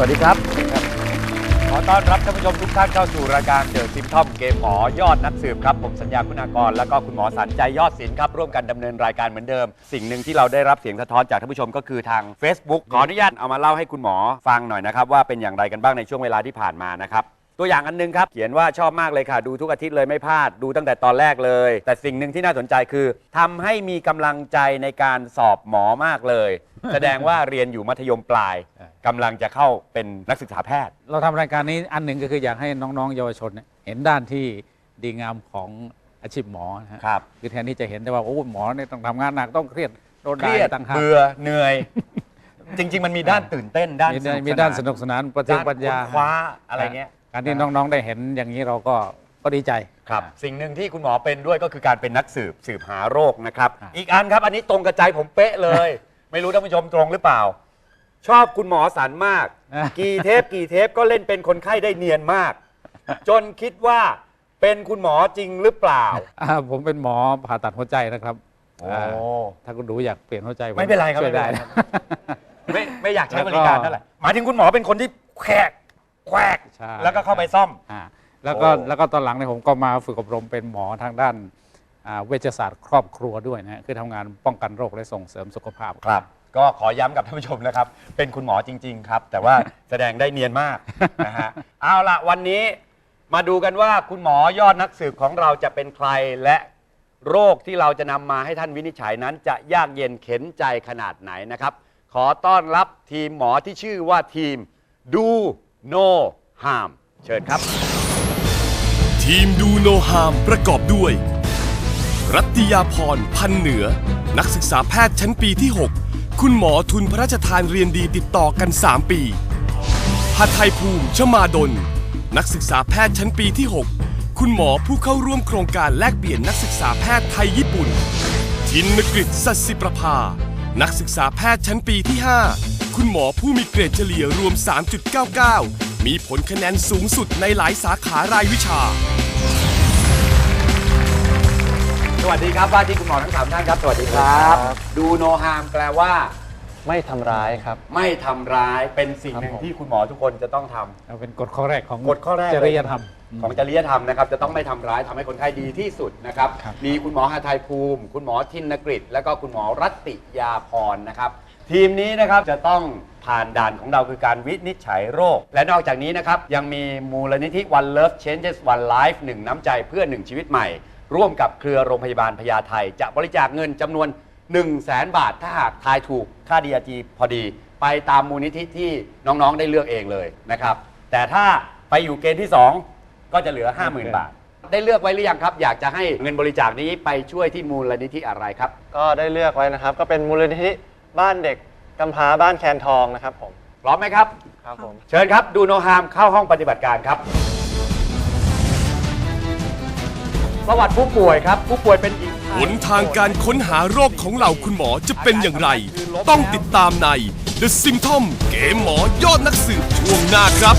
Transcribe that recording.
วัสดีครับ ขอต้อนรับท่านผู้ชมทุกท่านเข้าสู่รายการเดอะซิมทอมเกมหมอยอดนักสืบครับ ผมสัญญาคุณากร แล้วก็คุณหมอสันใจยอดศิลป์ครับร่วมกันดำเนินรายการเหมือนเดิม สิ่งหนึ่งที่เราได้รับเสียงสะท้อนจากท่านผู้ชมก็คือทาง Facebook ขออนุญาตเอามาเล่าให้คุณหมอฟังหน่อยนะครับว่าเป็นอย่างไรกันบ้างในช่วงเวลาที่ผ่านมานะครับตัวอย่างอันหนึงครับ เขียนว่าชอบมากเลยค่ะ ดูทุกอาทิตย์เลยไม่พลาดดูตั้งแต่ตอนแรกเลย แต่สิ่งหนึ่งที่น่าสนใจคือทำให้มีกำลังใจในการสอบหมอมากเลย แสดงว่าเรียนอยู่มัธยมปลาย กำลังจะเข้าเป็นนักศึกษาแพทย์ เราทำรายการนี้อันหนึ่งก็คืออยากให้น้องๆเยาวชนเนี่ยเห็นด้านที่ดีงามของอาชีพหมอนะฮะครับ คือแทนที่จะเห็นแต่ว่าโอ้หมอเนี่ยต้องทำงานหนักต้องเครียดโดนเคด่ารียดต่างหากเบื่อเหนื่อย จริง ๆ มันมีด้านตื่นเต้นด้านมีสนุกมีด้านสนุกสนานประเทิงปัญญาด้นค้นคว้าอะไรเงี้ย การที่น้องๆได้เห็นอย่างนี้เราก็ก็ดีใจ ครับสิ่งหนึ่งที่คุณหมอเป็นด้วยก็คือการเป็นนักสืบสืบหาโรคนะครับ อะ อีกอันครับ อันนี้ตรงกับใจผมเป๊ะเลย ไม่รู้ท่านผู้ชมตรงหรือเปล่า ชอบคุณหมอสันมาก กี่เทปกี่เทปก็เล่นเป็นคนไข้ได้เนียนมาก จนคิดว่าเป็นคุณหมอจริงหรือเปล่า อ่าผมเป็นหมอผ่าตัดหัวใจนะครับโอ้อ่าถ้าคุณดูอยากเปลี่ยนหัวใจผไม่เป็นไรครับช่วยได้ ไม่เป็นไรนะไม่ไม่อยากใช้แล้วก็บริการเท่าไหร่หมายถึงคุณหมอเป็นคนที่แขกแขวกใช่ แล้วก็เข้าไปซ่อม อ่าแล้วก็โอ้ แล้วก็ตอนหลังเนี่ยผมก็มาฝึกอบรมเป็นหมอทางด้านอ่าเวชศาสตร์ครอบครัวด้วยนะฮะคือทำงานป้องกันโรคและส่งเสริมสุขภาพครับ ก็ขอย้ำกับท่านผู้ชมนะครับ เป็นคุณหมอจริง ๆ ครับ แต่ว่าแสดงได้เนียนมากนะฮะเอาละวันนี้มาดูกันว่าคุณหมอยอดนักสืบของเราจะเป็นใครและโรคที่เราจะนำมาให้ท่านวินิจฉัยนั้น จะยากเย็นเข็นใจขนาดไหนนะครับ ขอต้อนรับทีมหมอที่ชื่อว่าทีมดูโนฮามเชิญครับ ทีมดูโนฮามประกอบด้วย รัตติยาพรพันเหนือ นักศึกษาแพทย์ชั้นปีที่6 คุณหมอทุนพระราชทานเรียนดีติดต่อกัน 3 ปีหัทไทยภูมิชมาดล นักศึกษาแพทย์ชั้นปีที่ 6 คุณหมอผู้เข้าร่วมโครงการแลกเปลี่ยนนักศึกษาแพทย์ไทยญี่ปุ่น ทินนกฤษสัสสิประภา นักศึกษาแพทย์ชั้นปีที่ 5 คุณหมอผู้มีเกรดเฉลี่ยรวม 3.99 มีผลคะแนนสูงสุดในหลายสาขารายวิชา สวัสดีครับว่าที่คุณหมอทั้งสามท่านครับ สวัสดีครับ ดูโนฮามแปลว่า ไม่ทำร้ายครับ ไม่ทำร้ายเป็นสิ่งหนึ่งครับผมที่คุณหมอทุกคนจะต้องทำ เอาเป็นกฎข้อแรกของกฎข้อแรกจริยธรรม ของจริยธรรมนะครับจะต้องไม่ทำร้ายทำให้คนไข้ดีที่สุดนะครับ ครับมีคุณหมอหาไทยภูมิ คุณหมอทินนกฤษและก็คุณหมอรัตติยาพรนะครับ ทีมนี้นะครับจะต้องผ่านด่านของเราคือการวินิจฉัยโรค และนอกจากนี้นะครับ ยังมีมูลนิธิ One Love Changes One Life หนึ่งน้ำใจเพื่อหนึ่งชีวิตใหม่ ร่วมกับเครือโรงพยาบาลพญาไทจะบริจาคเงินจำนวน 1 0 0 0 0แบาท ถ้าหากทายถูกค่า DRG พอดี ไปตามมูลนิธิที่น้องๆได้เลือกเองเลยนะครับ แต่ถ้าไปอยู่เกณฑ์ที่ 2 ก็จะเหลือ 50,000 บาท ได้เลือกไว้หรือยังครับ อยากจะให้เงินบริจาคนี้ไปช่วยที่มูลนิธิอะไรครับ ก็ได้เลือกไว้นะครับ ก็เป็นมูลนิธิบ้านเด็กกำพร้าบ้านแคนทองนะครับผม พร้อมไหมครับ ครับผม เชิญครับ ดูโนฮามเข้าห้องปฏิบัติการครับ ประวัติผู้ป่วยครับ ผู้ป่วยเป็นหญิงหนทางการค้นหาโรคของเหล่าคุณหมอจะเป็นอย่างไร ต้องติดตามใน The Symptom เกมหมอยอดนักสืบช่วงหน้าครับ